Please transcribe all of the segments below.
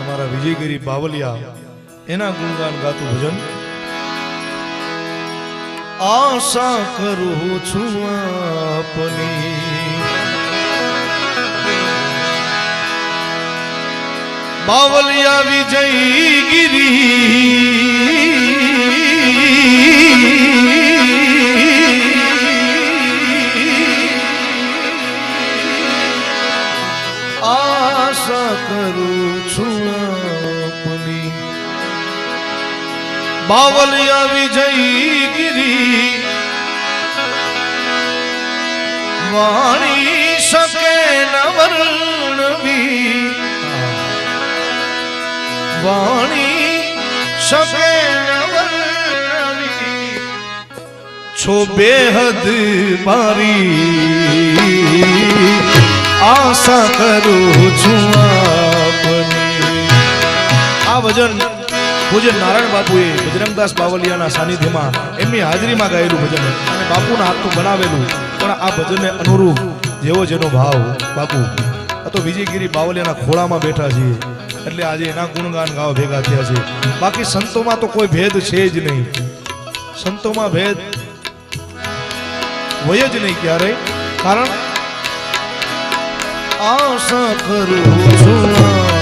અમારા વિજયગીરી બાવલિયા એના ગુણગાન ગાતું ભજન. આશા કરું છું આપની. બાવલિયા વિજયગીરી બાવલિયા વિજયગીરી વાણી શકે નવર્ણવી વાણી શકે નવર્ણવી છો બેહદ મારી. આશા કરું છું આપની. આ ભજન પૂજ્ય નારાયણ બાપુએ બજરંગદાસ બાવલિયાના સાનિધ્યમાં એમની હાજરીમાં ગાયેલું ભજન અને બાપુના હાથનું બનાવેલું પણ આ ભજનને અનુરૂપ જેવો જેનો ભાવ બાપુ. આ વિજયગીરી બાવલિયાના ખોળામાં બેઠા છીએ. એટલે આજે એના ગુણગાન ગાવા ભેગા થયા છે. બાકી સંતોમાં તો કોઈ ભેદ છે જ નહીં. સંતોમાં ભેદ હોય જ નહીં ક્યારેય. કારણ આશા કરું છું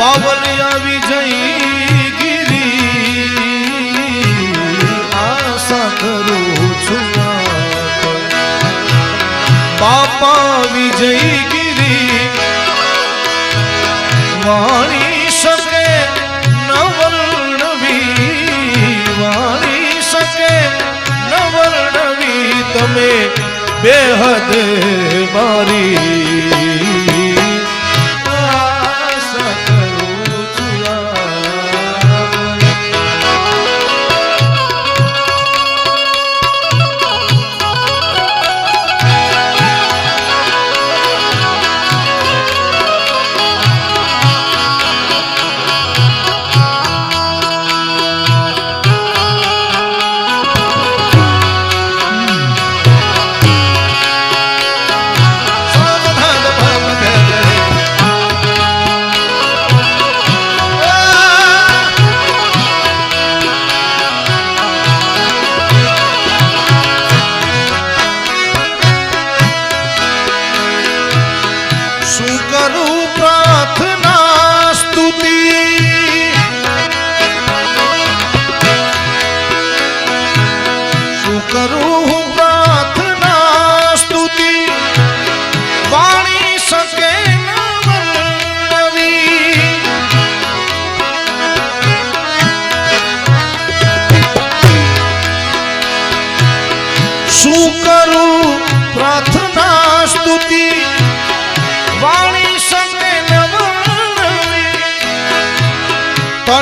બાવલિયા વિજય ગીરી આશા કરું છું. બાપા વિજય ગીરી વાણી શકે નવર્ણવી. વાણી શકે નવર્ણવી. તમે બેહદ મારી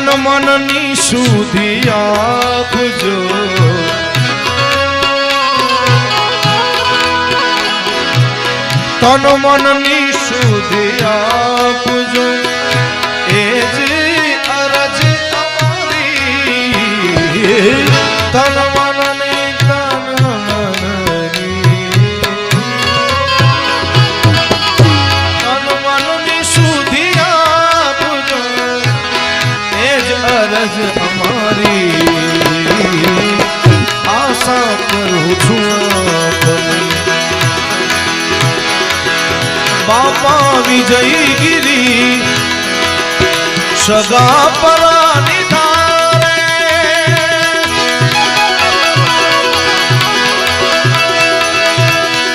તન મનની શુદ્ધિ આપજો. તન મનની શુદ્ધિ આપજો બાપા વિજયગીરી સગા પરાની ધારે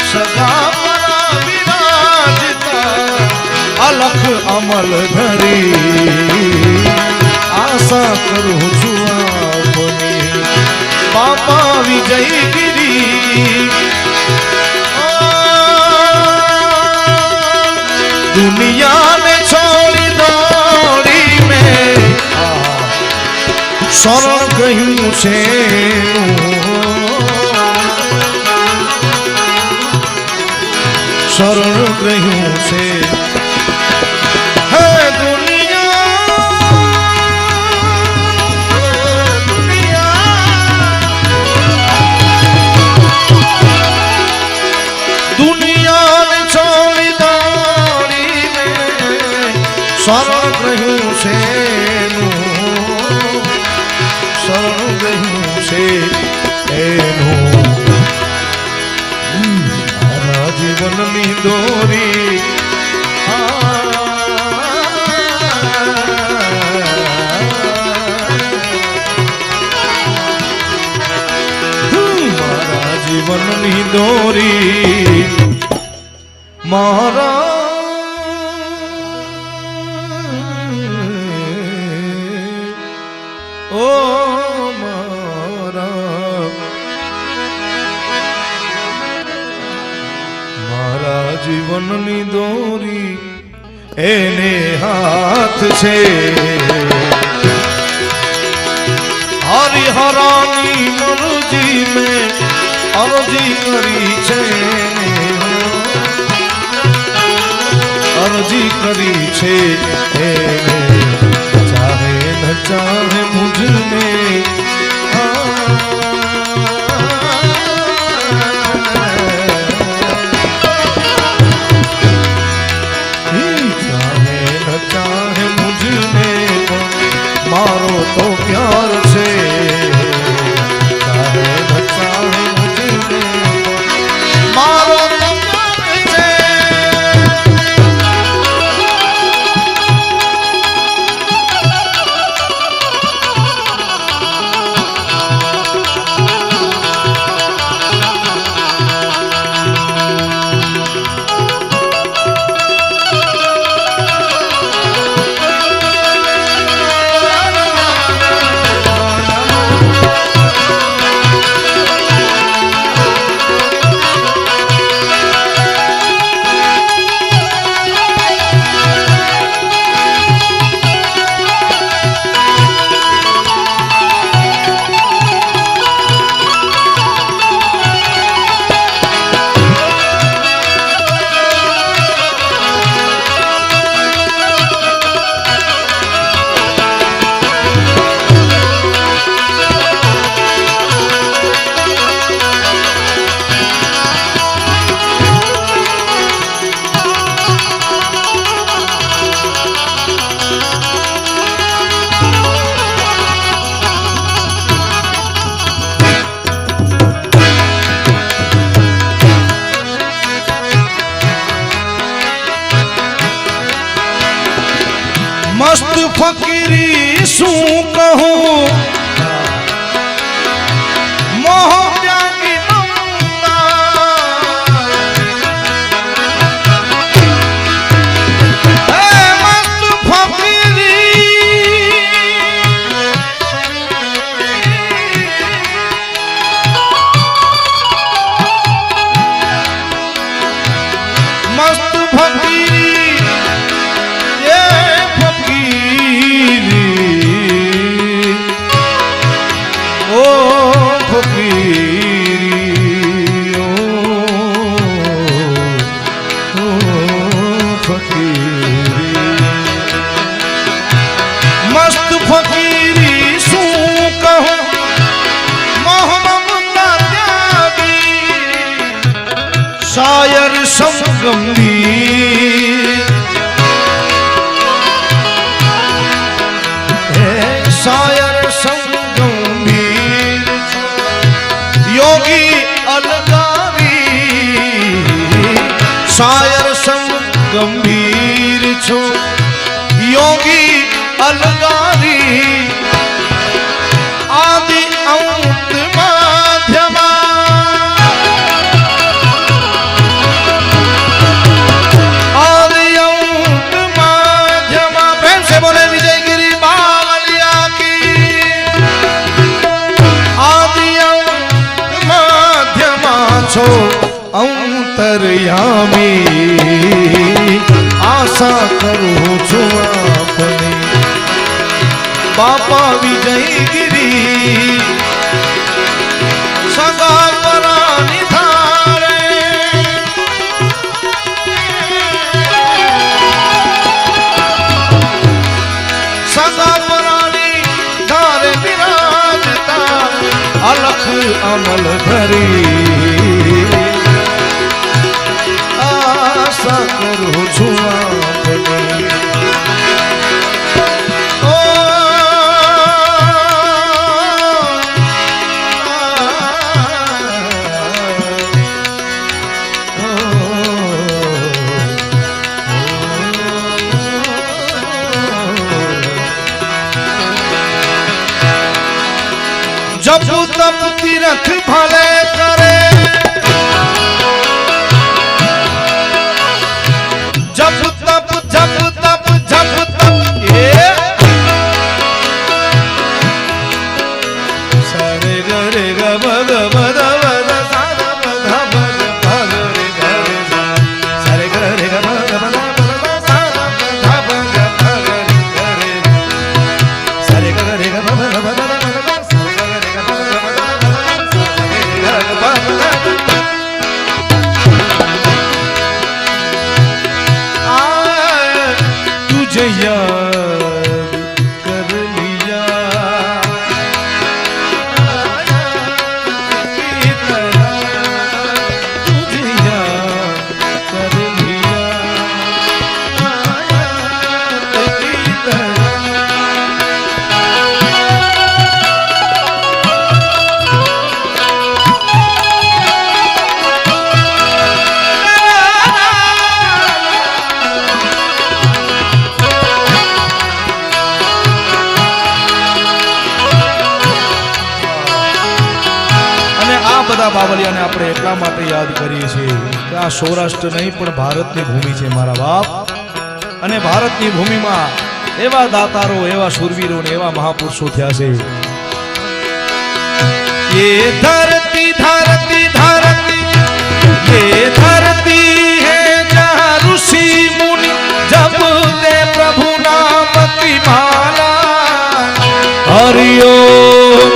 સગા પરા વિરાજતા અલખ અમલ ધરી આશા કરું છું આપની બાપા વિજયગીરી દુનિયા ને છોડી દોડી મેં. શરણ કહ્યું છે. શરણ કહ્યું છે. સ્વર્ણ আমার મારા જીવનની દોરી એને હાથ છે હરિહરાની મરજી મેં અરજી કરી છે અરજી કરી છે ચાહે ન ચાહે મુજને ફકીરી શું કહું? શાયર સંગમી શાયર સંગમી યોગી અલગાવી શાયર સંગંભીર છો યોગી रख भले એટલા માટે યાદ કરીએ છીએ આ સૌરાષ્ટ્ર નહીં, પણ ભારતની ભૂમિ છે મારા બાપ. અને ભારતની ભૂમિમાં એવા દાતારો, એવા શૂરવીરો ને એવા મહાપુરુષો થયા છે. પ્રભુ નામ હરિયો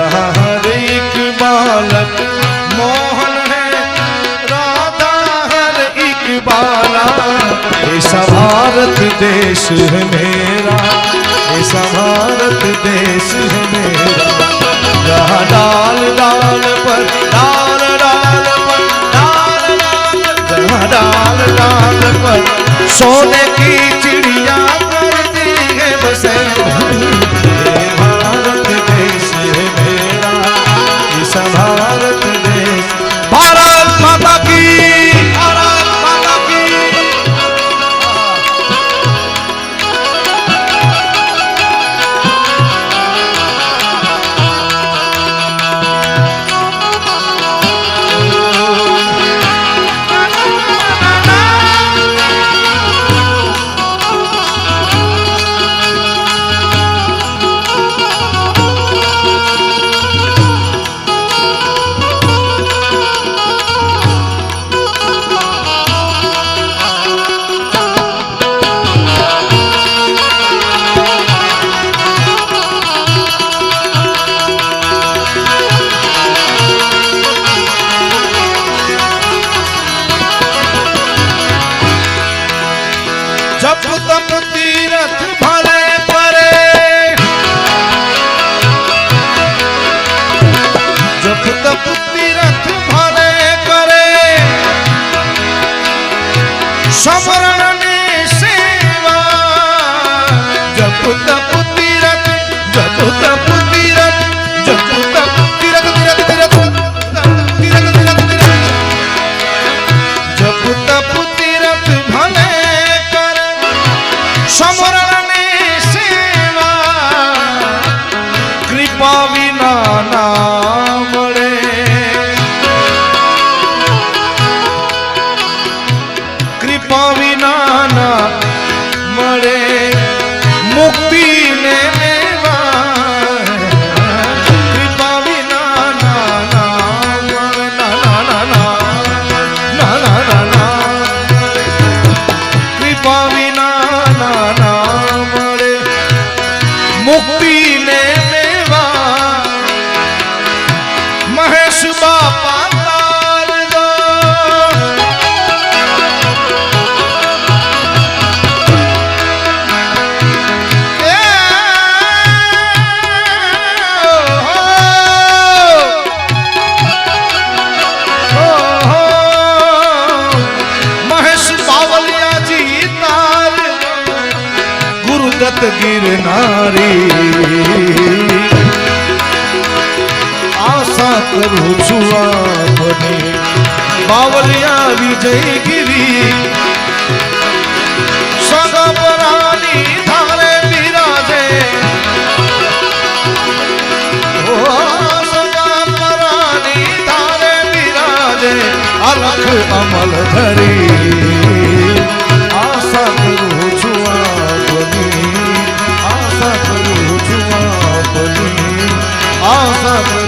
रहा हर एक बालक मोहन है राधा हर एक बाला ऐसा भारत देश है मेरा ऐसा भारत देश है मेरा जहाँ डाल डाल पर डाल डाल पर डाल डाल डाल डाल पर सोने की चिड़िया करती है बसे બાવલિયા વિજયગીરી. સગપરાની ધારે બિરાજે. સગપરાની ધારે બિરાજે. અલખ અમલ ધરી. આશા કરું છું આપની. આશા કરું છું આપની. આશા